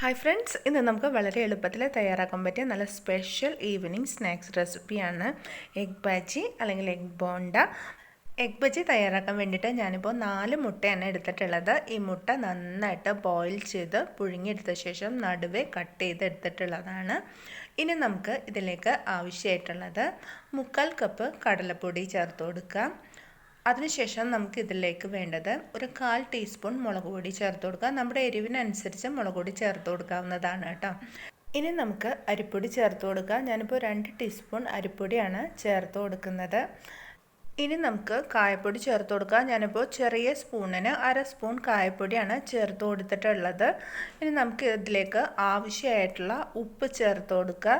Hi friends ഇന്ന് നമുക്ക് വളരെ എളുപ്പത്തിൽ തയ്യാറാക്കാൻ പറ്റിയ നല്ല സ്പെഷ്യൽ ഈവനിങ് സ്നാക്സ് റെസിപ്പിയാണ് എഗ് ബജി അല്ലെങ്കിൽ എഗ് ബോണ്ട എഗ് ബജി തയ്യാറാക്കാൻ വേണ്ടിയിട്ട് ഞാനിപ്പോൾ നാല് മുട്ടയാണ് എടുത്തിട്ടുള്ളത്. ഈ മുട്ട നന്നായിട്ട് ബോയിൽ ചെയ്ത് പുഴുങ്ങിയെടുത്ത ശേഷം നടുവേ കട്ട് ചെയ്ത് എടുത്തിട്ടുള്ളതാണ്. ഇനി നമുക്ക് ഇതിലേക്ക് ആവശ്യമായിട്ടുള്ളത് മുക്കാൽ കപ്പ് കടലപ്പൊടി ചേർത്ത് കൊടുക്കാം. അതിനുശേഷം നമുക്ക് ഇതിലേക്ക് വേണ്ടത് ഒരു കാൽ ടീസ്പൂൺ മുളക് പൊടി ചേർത്ത് കൊടുക്കുക. നമ്മുടെ എരിവിനനുസരിച്ച് മുളക് പൊടി ചേർത്ത് കൊടുക്കാവുന്നതാണ് കേട്ടോ. ഇനി നമുക്ക് അരിപ്പൊടി ചേർത്ത് കൊടുക്കുക ഞാനിപ്പോൾ രണ്ട് ടീസ്പൂൺ അരിപ്പൊടിയാണ് ചേർത്ത് കൊടുക്കുന്നത്. ഇനി നമുക്ക് കായപ്പൊടി ചേർത്ത് കൊടുക്കുക ഞാനിപ്പോൾ ചെറിയ സ്പൂണിന് അര സ്പൂൺ കായപ്പൊടിയാണ് ചേർത്ത് കൊടുത്തിട്ടുള്ളത്. ഇനി നമുക്ക് ഇതിലേക്ക് ആവശ്യമായിട്ടുള്ള ഉപ്പ് ചേർത്ത് കൊടുക്കുക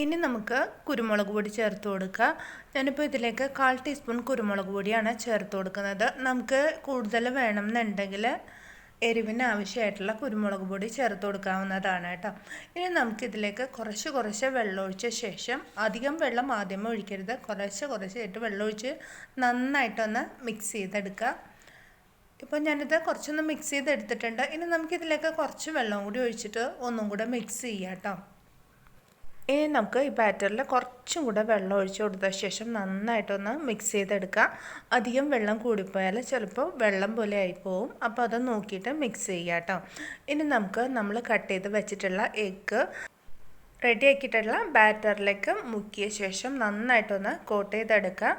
ഇനി നമുക്ക് കുരുമുളക് പൊടി ചേർത്ത് കൊടുക്കുക. ഞാനിപ്പോൾ ഇതിലേക്ക് കാൽ ടീസ്പൂൺ കുരുമുളക് പൊടിയാണ് ചേർത്ത് കൊടുക്കുന്നത്. നമുക്ക് കൂടുതൽ വേണമെന്നുണ്ടെങ്കിൽ എരിവിന് ആവശ്യമായിട്ടുള്ള കുരുമുളക് പൊടി ചേർത്ത് കൊടുക്കാവുന്നതാണ് കേട്ടോ. ഇനി നമുക്കിതിലേക്ക് കുറച്ച് കുറച്ച് വെള്ളം ഒഴിച്ച ശേഷം അധികം വെള്ളം ആദ്യമേ ഒഴിക്കരുത്. കുറച്ച് കുറച്ചായിട്ട് വെള്ളം ഒഴിച്ച് നന്നായിട്ടൊന്ന് മിക്സ് ചെയ്തെടുക്കുക. ഇപ്പോൾ ഞാനിത് കുറച്ചൊന്ന് മിക്സ് ചെയ്തെടുത്തിട്ടുണ്ട്. ഇനി നമുക്കിതിലേക്ക് കുറച്ച് വെള്ളം കൂടി ഒഴിച്ചിട്ട് ഒന്നും കൂടെ മിക്സ് ചെയ്യാം കേട്ടോ. ഇനി നമുക്ക് ഈ ബാറ്ററിൽ കുറച്ചും കൂടെ വെള്ളം ഒഴിച്ചു കൊടുത്ത ശേഷം നന്നായിട്ടൊന്ന് മിക്സ് ചെയ്തെടുക്കുക അധികം വെള്ളം കൂടിപ്പോയാൽ ചിലപ്പോൾ വെള്ളം പോലെ ആയിപ്പോവും. അപ്പോൾ അത് നോക്കിയിട്ട് മിക്സ് ചെയ്യുക കേട്ടോ ഇനി നമുക്ക് നമ്മൾ കട്ട് ചെയ്ത് വെച്ചിട്ടുള്ള എഗ്ഗ് റെഡി ആക്കിയിട്ടുള്ള ബാറ്ററിലേക്ക് മുക്കിയ ശേഷം നന്നായിട്ടൊന്ന് കോട്ട് ചെയ്തെടുക്കുക.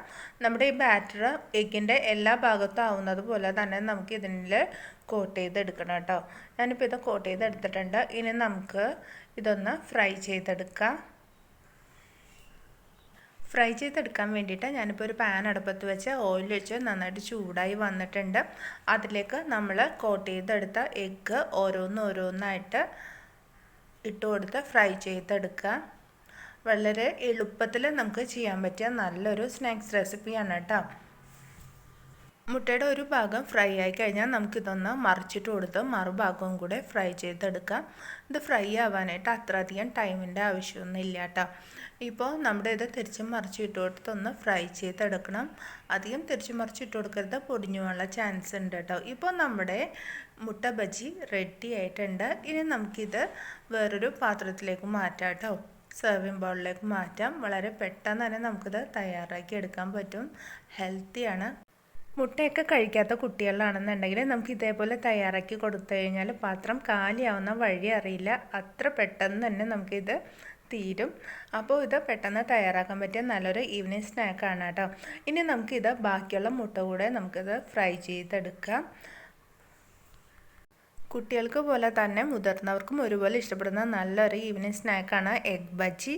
നമ്മുടെ ഈ ബാറ്റർ എഗ്ഗിന്റെ എല്ലാ ഭാഗത്തും ആവുന്നത് പോലെ തന്നെ നമുക്ക് ഇതിൽ കോട്ട് ചെയ്തെടുക്കണം കേട്ടോ. ഞാനിപ്പോൾ ഇത് കോട്ട് ചെയ്തെടുത്തിട്ടുണ്ട്. ഇനി നമുക്ക് ഇതൊന്ന് ഫ്രൈ ചെയ്തെടുക്കാം. ഫ്രൈ ചെയ്തെടുക്കാൻ വേണ്ടിയിട്ട് ഞാനിപ്പോൾ ഒരു പാൻ അടുപ്പത്ത് വെച്ച് ഓയിൽ വെച്ച് നന്നായിട്ട് ചൂടായി വന്നിട്ടുണ്ട്. അതിലേക്ക് നമ്മൾ കോട്ട് ചെയ്തെടുത്ത എഗ്ഗ് ഓരോന്നോരോന്നായിട്ട് ഇട്ട് കൊടുത്ത് ഫ്രൈ ചെയ്തെടുക്കുക. വളരെ എളുപ്പത്തിൽ നമുക്ക് ചെയ്യാൻ പറ്റിയ നല്ലൊരു സ്നാക്സ് റെസിപ്പിയാണ് കേട്ടോ. മുട്ടയുടെ ഒരു ഭാഗം ഫ്രൈ ആയി കഴിഞ്ഞാൽ നമുക്കിതൊന്ന് മറിച്ചിട്ട് കൊടുത്ത് മറുഭാഗവും കൂടെ ഫ്രൈ ചെയ്തെടുക്കാം. ഇത് ഫ്രൈ ആവാനായിട്ട് അത്ര അധികം ടൈമിന്റെ ആവശ്യമൊന്നും ഇല്ല കേട്ടോ. ഇപ്പോൾ നമ്മുടെ ഇത് തിരിച്ചും മറിച്ചിട്ട് കൊടുത്തൊന്ന് ഫ്രൈ ചെയ്തെടുക്കണം. അധികം തിരിച്ചും മറിച്ചിട്ട് കൊടുക്കരുത് പൊടിഞ്ഞു പോകാനുള്ള ചാൻസ് ഉണ്ട് കേട്ടോ. ഇപ്പോൾ നമ്മുടെ മുട്ട ബജി റെഡി ആയിട്ടുണ്ട്. ഇനി നമുക്കിത് വേറൊരു പാത്രത്തിലേക്ക് മാറ്റാം കേട്ടോ. സെർവിങ് ബൗളിലേക്ക് മാറ്റാം. വളരെ പെട്ടെന്ന് തന്നെ നമുക്കിത് തയ്യാറാക്കി എടുക്കാൻ പറ്റും. ഹെൽത്തിയാണ് മുട്ടയൊക്കെ കഴിക്കാത്ത കുട്ടികളാണെന്നുണ്ടെങ്കിൽ നമുക്ക് ഇതേപോലെ തയ്യാറാക്കി കൊടുത്തു കഴിഞ്ഞാൽ പാത്രം കാലിയാവുന്ന വഴി അറിയില്ല. അത്ര പെട്ടെന്ന് തന്നെ നമുക്കിത് തീരും. അപ്പോൾ ഇത് പെട്ടെന്ന് തയ്യാറാക്കാൻ പറ്റിയ നല്ലൊരു ഈവനിങ് സ്നാക്കാണ് കേട്ടോ. ഇനി നമുക്കിത് ബാക്കിയുള്ള മുട്ട കൂടെ നമുക്കിത് ഫ്രൈ ചെയ്തെടുക്കാം. കുട്ടികൾക്ക് പോലെ തന്നെ മുതിർന്നവർക്കും ഒരുപോലെ ഇഷ്ടപ്പെടുന്ന നല്ലൊരു ഈവനിങ് സ്നാക്കാണ് എഗ് ബജി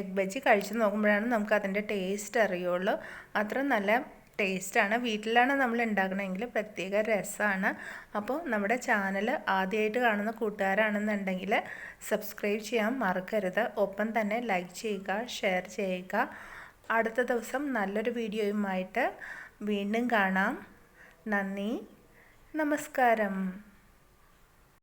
എഗ് ബജി കഴിച്ച് നോക്കുമ്പോഴാണ് നമുക്ക് അതിന്റെ ടേസ്റ്റ് അറിയുള്ളൂ. അത്ര നല്ല ടേസ്റ്റാണ്. വീട്ടിലാണ് നമ്മൾ ഉണ്ടാക്കണമെങ്കിൽ പ്രത്യേക രസമാണ്. അപ്പോൾ നമ്മുടെ ചാനൽ ആദ്യമായിട്ട് കാണുന്ന കൂട്ടുകാരാണെന്നുണ്ടെങ്കിൽ സബ്സ്ക്രൈബ് ചെയ്യാൻ മറക്കരുത്. ഒപ്പം തന്നെ ലൈക്ക് ചെയ്യുക ഷെയർ ചെയ്യുക. അടുത്ത ദിവസം നല്ലൊരു വീഡിയോയുമായിട്ട് വീണ്ടും കാണാം. നന്ദി. നമസ്കാരം.